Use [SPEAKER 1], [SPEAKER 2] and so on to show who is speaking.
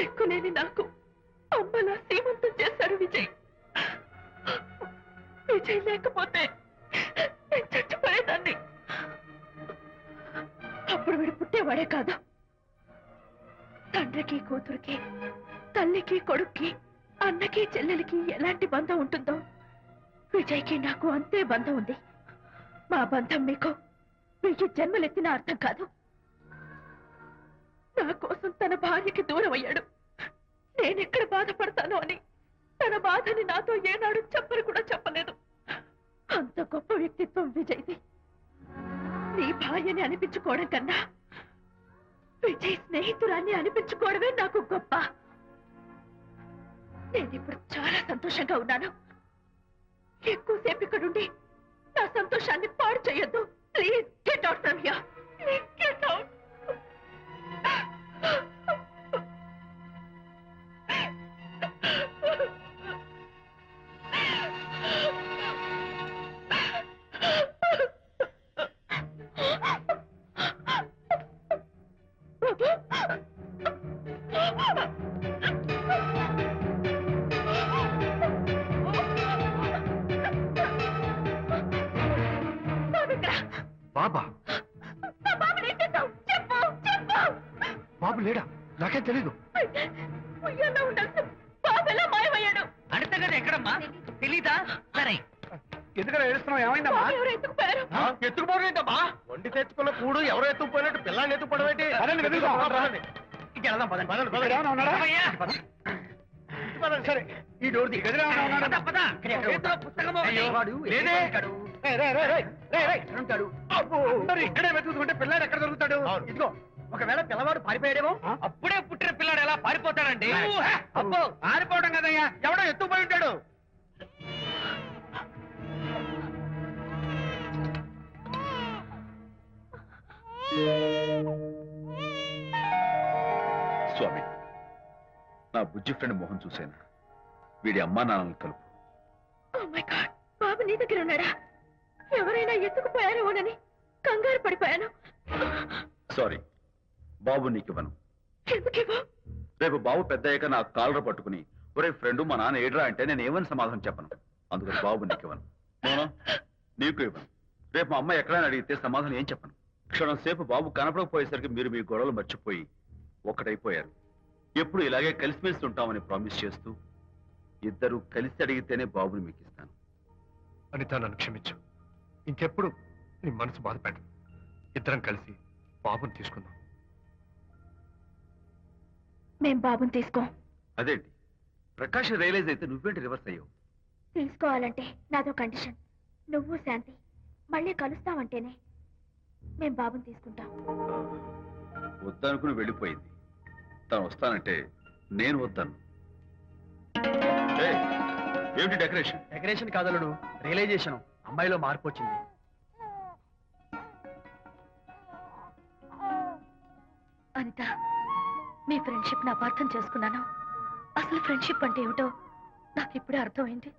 [SPEAKER 1] దిక్కులేని నాకు. అమ్మలా శ్రీమంతం చేశారు విజయ్. విజయ్ లేకపోతే నేను చచ్చిపోయేదాన్ని. అప్పుడు వీడు పుట్టేవాడే కాదు. తండ్రికి కూతురికి తల్లికి కొడుక్కి అన్నకి చెల్లెలికి ఎలాంటి బంధం ఉంటుందో విజయ్కి నాకు అంతే బంధం ఉంది. మా బంధం మీకు. మీకు జన్మలెత్తిన అర్థం కాదు. నా కోసం తన భార్యకి దూరం అయ్యాడు. నేనెక్కడ బాధపడతాను అని తన బాధని నాతో ఏనాడు చెప్పని కూడా చెప్పలేదు. అంత గొప్ప వ్యక్తిత్వం విజయ్ది. నీ భార్యని అనిపించుకోవడం కన్నా విజయ్ స్నేహితురాన్ని అనిపించుకోవడమే నాకు గొప్ప. నేను ఇప్పుడు చాలా సంతోషంగా ఉన్నాను. ఎక్కువసేపు ఇక్కడుండి నా సంతోషాన్ని పాడు చేయొద్దు.
[SPEAKER 2] బాబా.
[SPEAKER 1] చెప్పు చెప్పు
[SPEAKER 2] బాబు లేడా? నాకేం తెలీదు.
[SPEAKER 3] అడితే కదా ఎక్కడమ్మా? తెలీదా? సరే.
[SPEAKER 2] ఎందుకలా ఏడుస్తున్నావు? ఏమైందమ్మా?
[SPEAKER 1] ఎత్తుకుపోయారు?
[SPEAKER 2] ఎత్తుకుపోవడం వండి తెచ్చుకున్న కూడు ఎవరో ఎత్తుకుపోయినట్టు పిల్లాన్ని ఎత్తుకుపోవడం ఏంటి? వెళ్దాం పదండి. పదండి
[SPEAKER 3] రామయ్య.
[SPEAKER 2] సరే. ఈ డోర్ ది గదిలో ఏమైనా ఉన్నాడా?
[SPEAKER 3] పద, పద. చేతిలో పుస్తకం ఒకటి.
[SPEAKER 2] అయ్యో, వాడు లేదే. రేయ్, రేయ్, రేయ్, రేయ్, రేయ్, రేయ్, ఉంటాడు. అబ్బో, అందరూ ఇక్కడే వెతుకుతుంటే పిల్లాడు ఎక్కడ దొరుకుతాడు? ఇదిగో ఒకవేళ పిల్లవాడు పారిపోయాడేమో
[SPEAKER 3] అప్పుడే పుట్టిన పిల్లాడు ఎలా పారిపోతాడండి?
[SPEAKER 2] ఊహ, అబ్బో ఆరిపోవడం కదయ్యా. ఎవడో ఎత్తుకుపోయి ఉంటాడు.
[SPEAKER 4] స్వామి నా బుజ్జి ఫ్రెండ్ మోహన్ చూశాను. వీడి అమ్మా నాన్నలు కలుపు.
[SPEAKER 1] గాడ్ బాబు నీ దగ్గర ఉన్నాడా? ఎవరైనా ఎత్తుకుపోయారేమోనని కంగారు పడిపోయాను.
[SPEAKER 4] సారీ బాబు నీకివ్వను రేపు బాబు పెద్ద అయ్యాక నా కాలర్ పట్టుకుని ఒరే ఫ్రెండ్ మా నాన్న ఏడ్రా అంటే నేను ఏమని సమాధానం చెప్పను? అందుకని బాబు నీకివ్వను మోనా, నీకు ఇవ్వను. రేపు మా అమ్మ ఎక్కడైనా అడిగితే సమాధానం ఏం చెప్పను. క్షణం సేపు బాబు కనపడకపోయేసరికి మీరు మీ గొడవలు మర్చిపోయి ఒక్కటైపోయారు. ఎప్పుడు ఇలాగే కలిసిమెలిసి ఉంటామని ప్రామిస్ చేస్తూ ఇద్దరు కలిసి అడిగితేనే బాబుని మీకు ఇస్తాను
[SPEAKER 2] అనిత నన్ను క్షమించు. ఇంకెప్పుడు నీ మనసు బాధపెట్టు ఇద్దరం కలిసి బాబుని తీసుకుందాం.
[SPEAKER 1] మేం బాబుని తీసుకో.
[SPEAKER 4] అదేంటి? ప్రకాష్ రియలైజ్ అయితే నువ్వేంటి రివర్స్ అయ్యావు?
[SPEAKER 1] తీసుకోవాలంటే నాదో కండిషన్. నువ్వు శాంతి మళ్ళీ కలుస్తావంటేనే మేం బాబుని తీసుకుంటాం.
[SPEAKER 4] వద్దనుకుని వెళ్ళిపోయింది. తను వస్తానంటే నేను వద్దాను. ఏమిటి డెకరేషన్?
[SPEAKER 3] Decoration కాదలుడు realisation. అమ్మాయిలో మార్పు వచ్చింది.
[SPEAKER 1] అనిత మీ ఫ్రెండ్షిప్ నా అపార్థం చేసుకున్నాను. అసలు ఫ్రెండ్షిప్ అంటే ఏమిటో నాకు ఇప్పుడే అర్థమైంది.